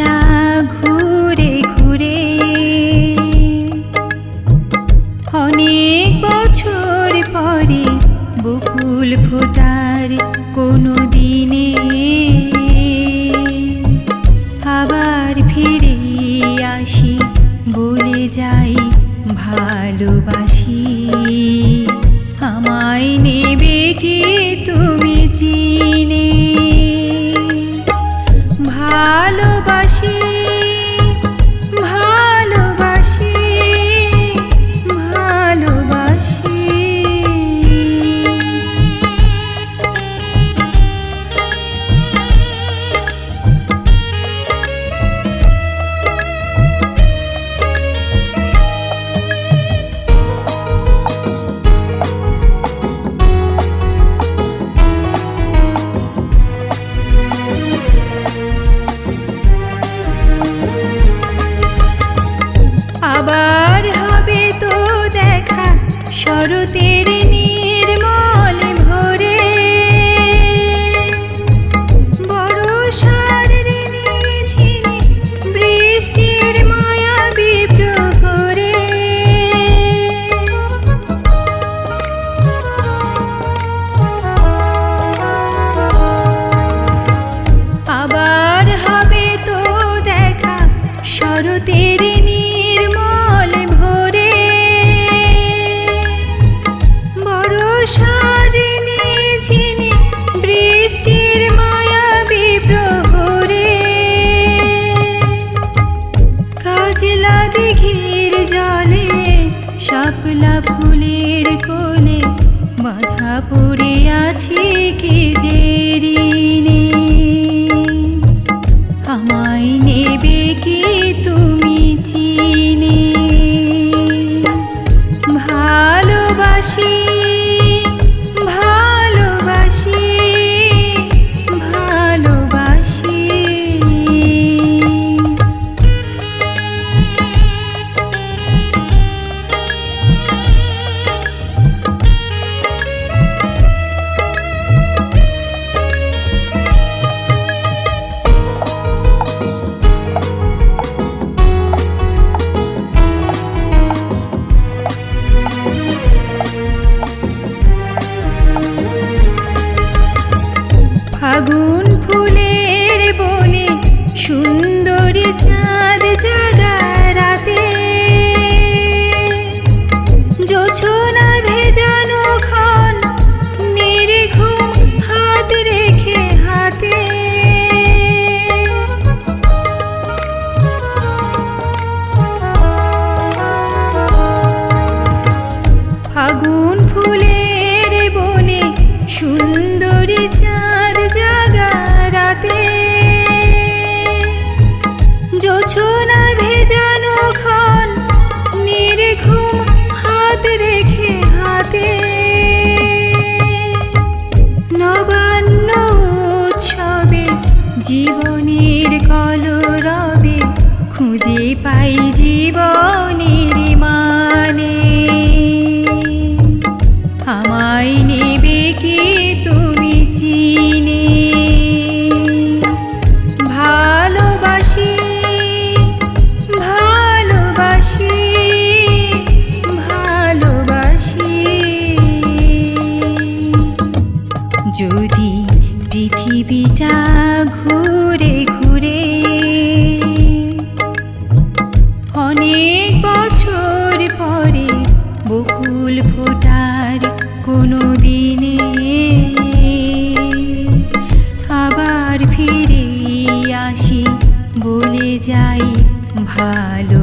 পাখিটা ঘুরে ঘুরে। অনেক বছর পরে বকুল ফোটার কোনো দিনে কাপুরে আছে কি জেরি ti. ভালো